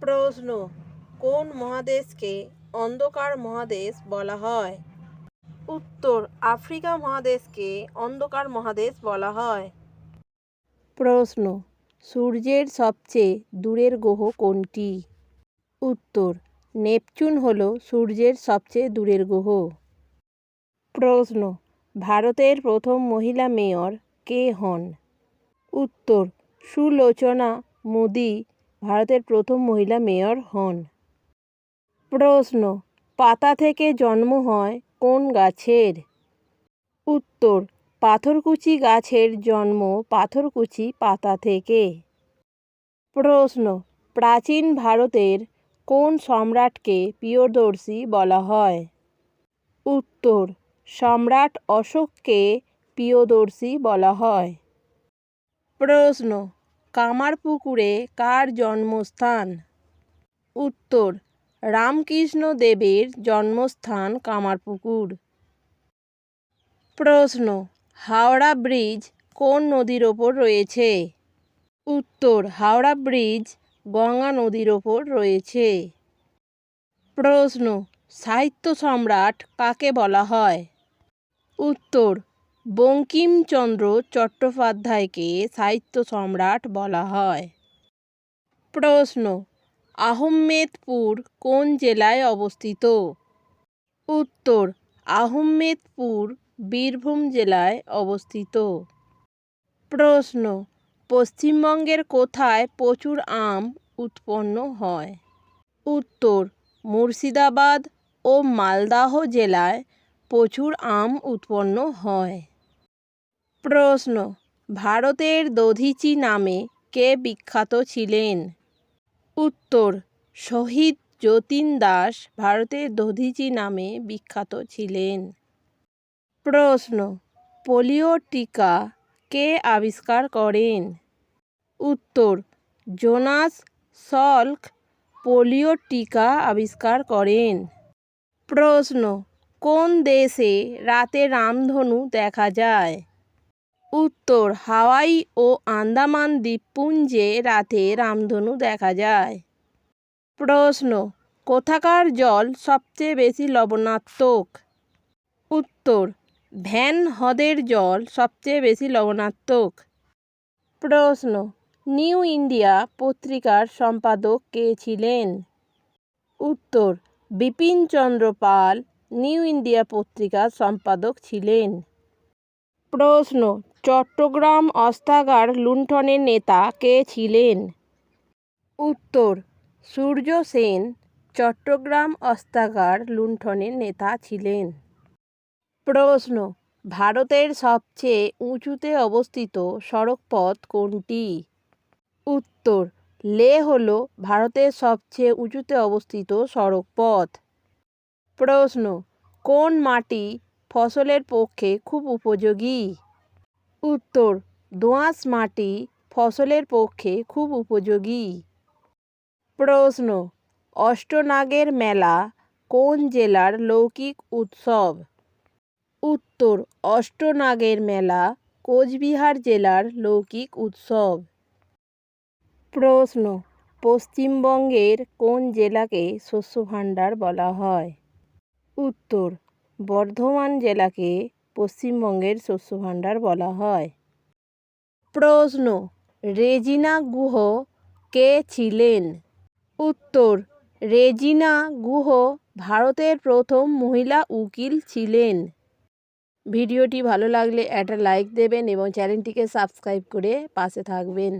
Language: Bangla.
প্রশ্ন, কোন মহাদেশকে অন্ধকার মহাদেশ বলা হয়? উত্তর, আফ্রিকা মহাদেশকে অন্ধকার মহাদেশ বলা হয়। প্রশ্ন, সূর্যের সবচেয়ে দূরের গ্রহ কোনটি? উত্তর, নেপচুন হল সূর্যের সবচেয়ে দূরের গ্রহ। প্রশ্ন, ভারতের প্রথম মহিলা মেয়র কে হন? উত্তর, সুলোচনা মোদি ভারতের প্রথম মহিলা মেয়র হন। প্রশ্ন, পাতা থেকে জন্ম হয় কোন গাছের? উত্তর, পাথরকুচি গাছের জন্ম পাথরকুচি পাতা থেকে। প্রশ্ন, প্রাচীন ভারতের কোন সম্রাটকে প্রিয়দর্শী বলা হয়? উত্তর, সম্রাট অশোককে প্রিয়দর্শী বলা হয়। প্রশ্ন কামারপুকুরে কার জন্মস্থান? উত্তর, রামকৃষ্ণ দেবের জন্মস্থান কামারপুকুর। প্রশ্ন, হাওড়া ব্রিজ কোন নদীর ওপর রয়েছে? উত্তর, হাওড়া ব্রিজ গঙ্গা নদীর ওপর রয়েছে। প্রশ্ন, সাহিত্য সম্রাট কাকে বলা হয়? উত্তর বঙ্কিমচন্দ্র চট্টোপাধ্যায়কে সাহিত্য সম্রাট বলা হয়। প্রশ্ন, আহমেদপুর কোন জেলায় অবস্থিত? উত্তর, আহমেদপুর বীরভূম জেলায় অবস্থিত। প্রশ্ন, পশ্চিমবঙ্গের কোথায় প্রচুর আম উৎপন্ন হয়? উত্তর, মুর্শিদাবাদ ও মালদাহ জেলায় প্রচুর আম উৎপন্ন হয়। প্রশ্ন, ভারতের দধিচি নামে কে বিখ্যাত ছিলেন? উত্তর, শহীদ যতীন দাস ভারতের দধিচি নামে বিখ্যাত ছিলেন। প্রশ্ন, পোলিও টিকা কে আবিষ্কার করেন? উত্তর, জোনাস সল্ক পোলিও টিকা আবিষ্কার করেন। প্রশ্ন, কোন দেশে রাতে রামধনু দেখা যায়? উত্তর, হাওয়াই ও আন্দামান দ্বীপপুঞ্জে রাতে রামধনু দেখা যায়। প্রশ্ন, কোথাকার জল সবচেয়ে বেশি লবণাত্মক? উত্তর, ভ্যান হ্রদের জল সবচেয়ে বেশি লবণাত্মক। প্রশ্ন, নিউ ইন্ডিয়া পত্রিকার সম্পাদক কে ছিলেন? উত্তর বিপিনচন্দ্র পাল, নিউ ইন্ডিয়া পত্রিকার সম্পাদক ছিলেন। প্রশ্ন চট্টগ্রাম অস্ত্রাগার লুণ্ঠনের নেতা কে ছিলেন? উত্তর, সূর্য সেন চট্টগ্রাম অস্ত্রাগার লুণ্ঠনের নেতা ছিলেন। প্রশ্ন, ভারতের সবচেয়ে উঁচুতে অবস্থিত সড়কপথ কোনটি? উত্তর, লে হল ভারতের সবচেয়ে উঁচুতে অবস্থিত সড়কপথ। প্রশ্ন, কোন মাটি ফসলের পক্ষে খুব উপযোগী? উত্তর দোআঁশ মাটি ফসলের পক্ষে খুব উপযোগী। প্রশ্ন, অষ্টনাগের মেলা কোন জেলার লৌকিক উৎসব? উত্তর, অষ্টনাগের মেলা কোচবিহার জেলার লৌকিক উৎসব। প্রশ্ন, পশ্চিমবঙ্গের কোন জেলাকে শস্য ভাণ্ডার বলা হয়? উত্তর, বর্ধমান জেলাকে পশ্চিমবঙ্গের শস্য ভাণ্ডার বলা হয়। প্রশ্ন, রেজিনা গুহ কে ছিলেন? উত্তর, রেজিনা গুহ ভারতের প্রথম মহিলা উকিল ছিলেন। ভিডিওটি ভালো লাগলে একটা লাইক দেবেন এবং চ্যানেলটিকে সাবস্ক্রাইব করে পাশে থাকবেন।